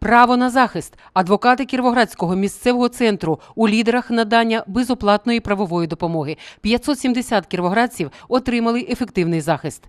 Право на захист. Адвокати Кіровоградського місцевого центру у лідерах надання безоплатної правової допомоги. 570 кіровоградців отримали ефективний захист.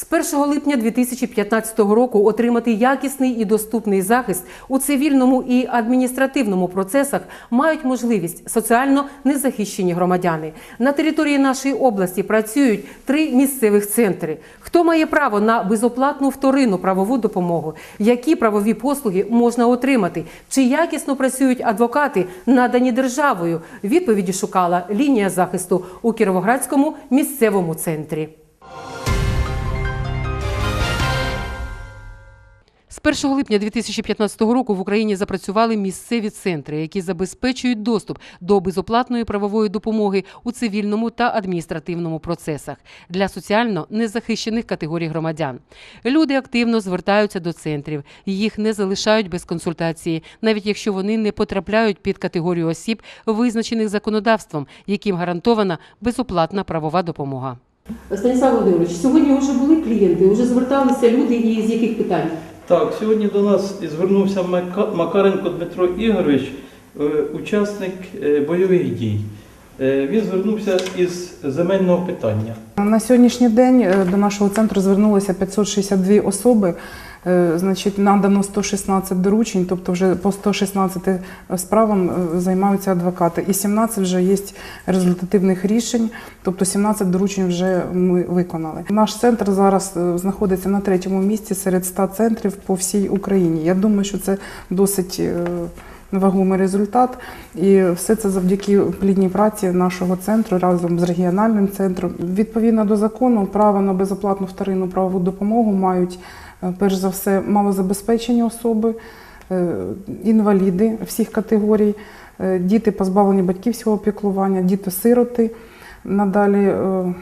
З 1 липня 2015 року отримати якісний і доступний захист у цивільному і адміністративному процесах мають можливість соціально незахищені громадяни. На території нашої області працюють три місцевих центри. Хто має право на безоплатну вторинну правову допомогу? Які правові послуги можна отримати? Чи якісно працюють адвокати, надані державою? Відповіді шукала лінія захисту у Кіровоградському місцевому центрі. З 1 липня 2015 року в Україні запрацювали місцеві центри, які забезпечують доступ до безоплатної правової допомоги у цивільному та адміністративному процесах для соціально незахищених категорій громадян. Люди активно звертаються до центрів, їх не залишають без консультації, навіть якщо вони не потрапляють під категорію осіб, визначених законодавством, яким гарантована безоплатна правова допомога. Станіслав Володимирович, сьогодні вже були клієнти, вже зверталися люди і з яких питань? Так, сьогодні до нас звернувся Макаренко Дмитро Ігорович, е, учасник е, бойових дій. Е, Він звернувся із земельного питання. На сьогоднішній день до нашого центру звернулося 562 особи. Е, Значить, надано 116 доручень, тобто вже по 116 справам е, займаються адвокати. І 17 вже є результативних рішень, тобто 17 доручень вже ми виконали. Наш центр зараз е, знаходиться на третьому місці серед 100 центрів по всій Україні. Я думаю, що це досить е, вагомий результат. І все це завдяки плідній праці нашого центру разом з регіональним центром. Відповідно до закону, право на безоплатну вторинну правову допомогу мають е, перш за все малозабезпечені особи, е, інваліди всіх категорій, е, діти позбавлені батьківського піклування, діти-сироти. Надалі е,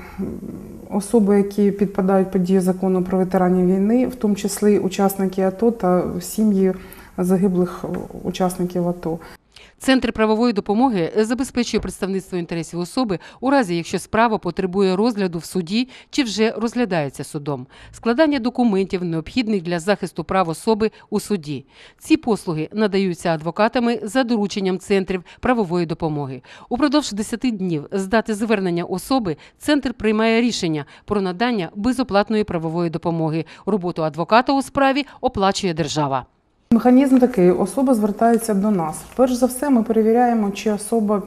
особи, які підпадають під дію закону про ветеранів війни, в тому числі учасники АТО та сім'ї загиблих е, учасників АТО. Центр правової допомоги забезпечує представництво інтересів особи у разі, якщо справа потребує розгляду в суді чи вже розглядається судом, складання документів, необхідних для захисту прав особи у суді. Ці послуги надаються адвокатами за дорученням центрів правової допомоги. Упродовж 10 днів з дати звернення особи центр приймає рішення про надання безоплатної правової допомоги. Роботу адвоката у справі оплачує держава. Механізм такий: особа звертається до нас. Перш за все, ми перевіряємо, чи особа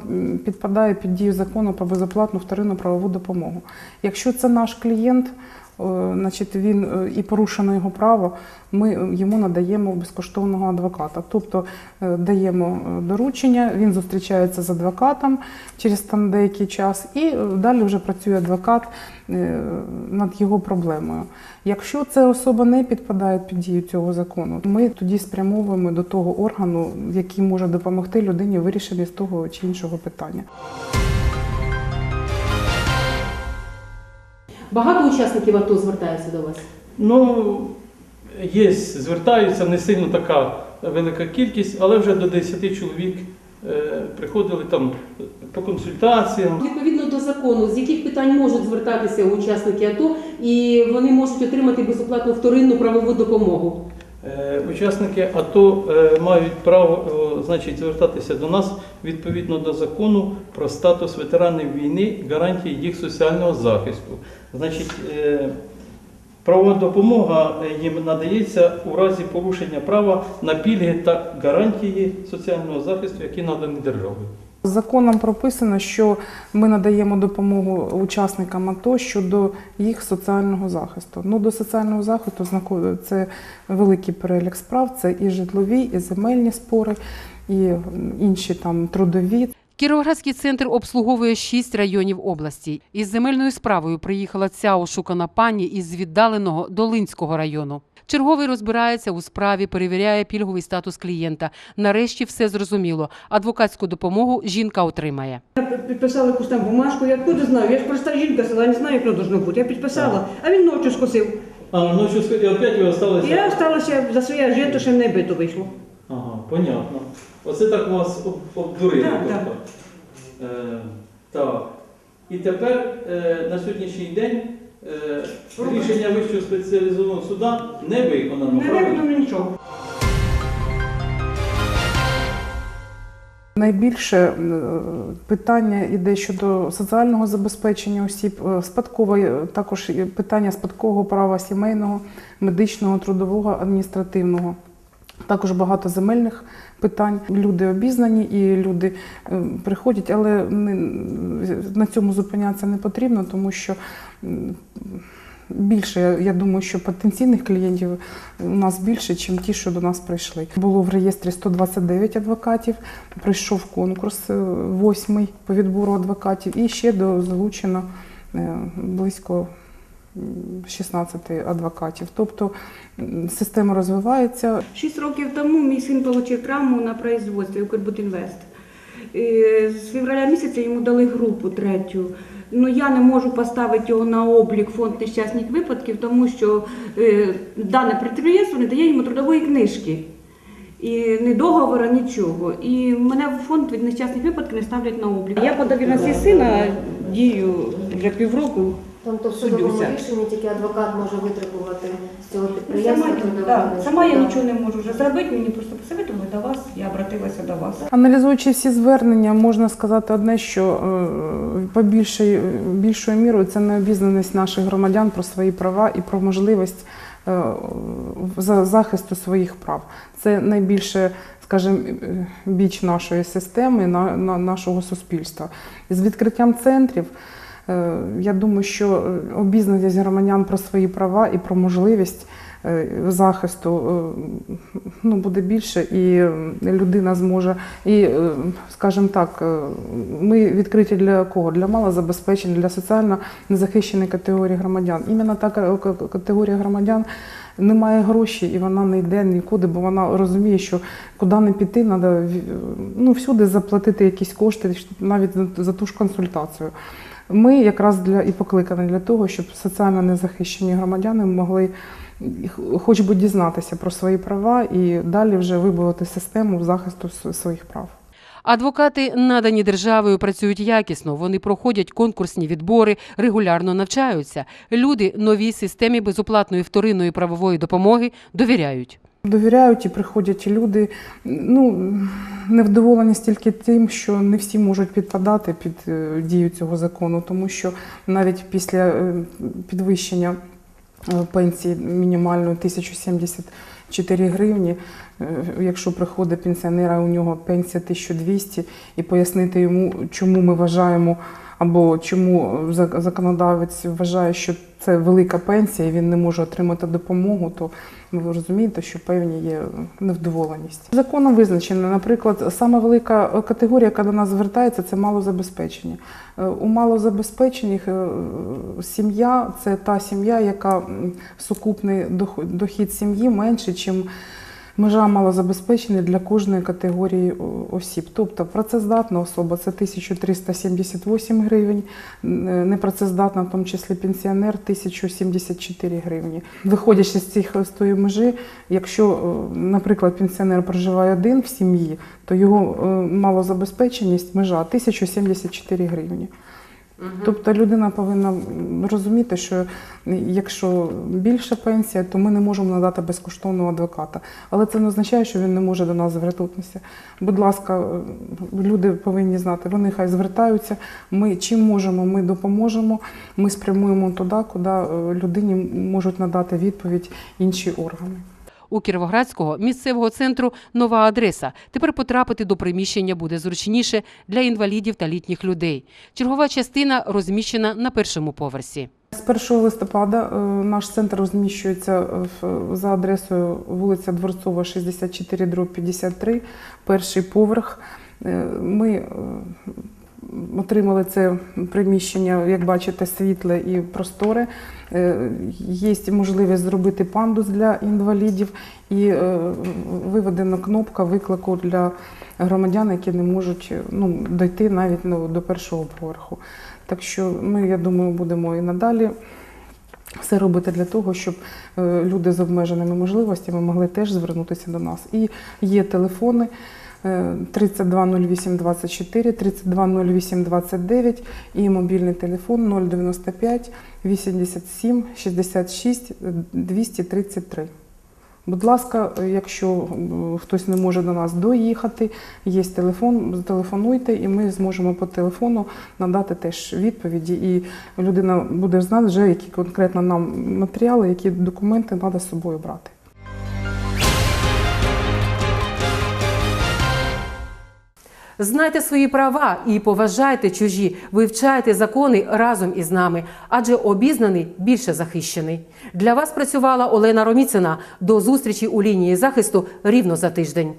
підпадає під дію закону про безоплатну вторинну правову допомогу. Якщо це наш клієнт, значить він е, і порушено його право, ми е, йому надаємо безкоштовного адвоката. Тобто е, даємо е, доручення, він зустрічається з адвокатом через там деякий час, і е, далі вже працює адвокат е, над його проблемою. Якщо ця особа не підпадає під дію цього закону, ми тоді спрямовуємо до того органу, який може допомогти людині в вирішенні з того чи іншого питання. Багато учасників АТО звертаються до вас. Ну, є, звертаються, не сильно така велика кількість, але вже до 10 чоловік е, приходили там по консультаціям. Відповідно до закону, з яких питань можуть звертатися учасники АТО, і вони можуть отримати безоплатну вторинну правову допомогу. Е, Учасники АТО е, мають право значить, звертатися до нас відповідно до закону про статус ветеранів війни, гарантії їх соціального захисту. Значить, е, правова допомога їм надається у разі порушення права на пільги та гарантії соціального захисту, які надані державою. Законом прописано, що ми надаємо допомогу учасникам АТО щодо їх соціального захисту. Ну, до соціального захисту це великий перелік справ, це і житлові, і земельні спори, і інші там трудові. Кіровоградський центр обслуговує шість районів області. Із земельною справою приїхала ця ошукана пані із віддаленого Долинського району. Черговий розбирається у справі, перевіряє пільговий статус клієнта. Нарешті все зрозуміло. Адвокатську допомогу жінка отримає. Я підписала якусь там бумажку, я откуда знаю, я ж проста жінка села, не знаю, як воно должно бути. Я підписала, а він ночі скосив. А, ну що сказати, опять ви залишилися? Я осталася за своє жито, ще не бито вийшло. Ага, понятно. Оце так вас обдурили. Так, тобто. Е, так. І тепер е, на сьогоднішній день е, рішення Вищого спеціалізованого суда не виконано. Не виконано нічого. Найбільше е, питання йде щодо соціального забезпечення осіб, е, спадкової, також питання спадкового права сімейного, медичного, трудового, адміністративного. Також багато земельних питань. Люди обізнані і люди е, приходять, але на цьому зупинятися не потрібно, тому що більше, я- думаю, що потенційних клієнтів у нас більше, ніж ті, що до нас прийшли. Було в реєстрі 129 адвокатів, прийшов конкурс е, восьмий по відбору адвокатів, і ще до залучено е, близько 16 адвокатів. Тобто система розвивається, Шість років тому мій син отримав травму на производстві Укрбудінвест. З февраля місяця йому дали групу третю. Ну я не можу поставити його на облік фонд нещасних випадків, тому що е, дане підприємство не дає йому трудової книжки. І ні договора, нічого. І мене в фонд від нещасних випадків не ставлять на облік. Я по довірності сина дію вже півроку. Тобто в судовому рішенні тільки адвокат може витребувати з цього Сама, підприємства трудову да, книжку. сама я нічого не можу вже зробити, мені просто посоветували до вас, я обратилася до вас. Аналізуючи всі звернення, можна сказати одне, що е, по більшій, більшою мірою це необізнаність наших громадян про свої права і про можливість е, за- захисту своїх прав. Це найбільше, скажімо, е, біч нашої системи, на, на- нашого суспільства. З відкриттям центрів. Е, Я думаю, що е, обізнаність громадян про свої права і про можливість е, захисту ну, буде більше, і людина зможе. І, скажімо так, ми відкриті для кого? Для малозабезпечених, для соціально незахищеної категорії громадян. Іменно та ка- ка- категорія громадян не має грошей і вона не йде нікуди, бо вона розуміє, що куди не піти, треба ну, всюди заплатити якісь кошти, навіть за ту ж консультацію. Ми якраз для і покликані для того, щоб соціально незахищені громадяни могли хоч би дізнатися про свої права і далі вже вибудувати систему захисту своїх прав. Адвокати, надані державою, працюють якісно. Вони проходять конкурсні відбори, регулярно навчаються. Люди новій системі безоплатної вторинної правової допомоги довіряють. Довіряють і приходять люди. Ну невдоволені стільки тим, що не всі можуть підпадати під е, дію цього закону, тому що навіть після е, підвищення е, пенсії мінімальної 1074 гривні, якщо приходить пенсіонер, а у нього пенсія 1200, і пояснити йому, чому ми вважаємо. Або чому законодавець вважає, що це велика пенсія, і він не може отримати допомогу, то ви розумієте, що певні є невдоволеність. Законом визначено, наприклад, саме велика категорія, яка до нас звертається, це малозабезпечення. Е, У малозабезпечених е, сім'я це та сім'я, яка сукупний дохід сім'ї менше, ніж межа малозабезпечених для кожної категорії осіб. Тобто працездатна особа це 1378 гривень, е, непрацездатна, в тому числі пенсіонер 1074 гривні. Виходячи з цих з тої межі, якщо, е, наприклад, пенсіонер проживає один в сім'ї, то його е, малозабезпеченість межа 1074 гривні. Тобто людина повинна розуміти, що якщо більша пенсія, то ми не можемо надати безкоштовного адвоката. Але це не означає, що він не може до нас звернутися. Будь ласка, люди повинні знати, вони хай звертаються. Ми чим можемо, ми допоможемо. Ми спрямуємо туди, куди е, людині можуть надати відповідь інші органи. У Кіровоградського місцевого центру нова адреса. Тепер потрапити до приміщення буде зручніше для інвалідів та літніх людей. Чергова частина розміщена на першому поверсі. З 1 листопада е, наш центр розміщується в- за адресою вулиця Дворцова, 64, дроб 53, перший поверх. Е, Ми е, отримали це приміщення, як бачите, світле і просторе. Е, Є можливість зробити пандус для інвалідів і е, виведена кнопка виклику для громадян, які не можуть ну, дойти навіть ну, до першого поверху. Так що ми, я думаю, будемо і надалі все робити для того, щоб е, люди з обмеженими можливостями могли теж звернутися до нас. І є телефони е, 320824, 320829 і мобільний телефон 095 87 66 233. Будь ласка, якщо е, хтось не може до нас доїхати, є телефон, зателефонуйте, і ми зможемо по телефону надати теж відповіді. І людина буде знати вже, які конкретно нам матеріали, які документи треба з собою брати. Знайте свої права і поважайте чужі, вивчайте закони разом із нами, адже обізнаний більше захищений. Для вас працювала Олена Роміцина. До зустрічі у лінії захисту рівно за тиждень.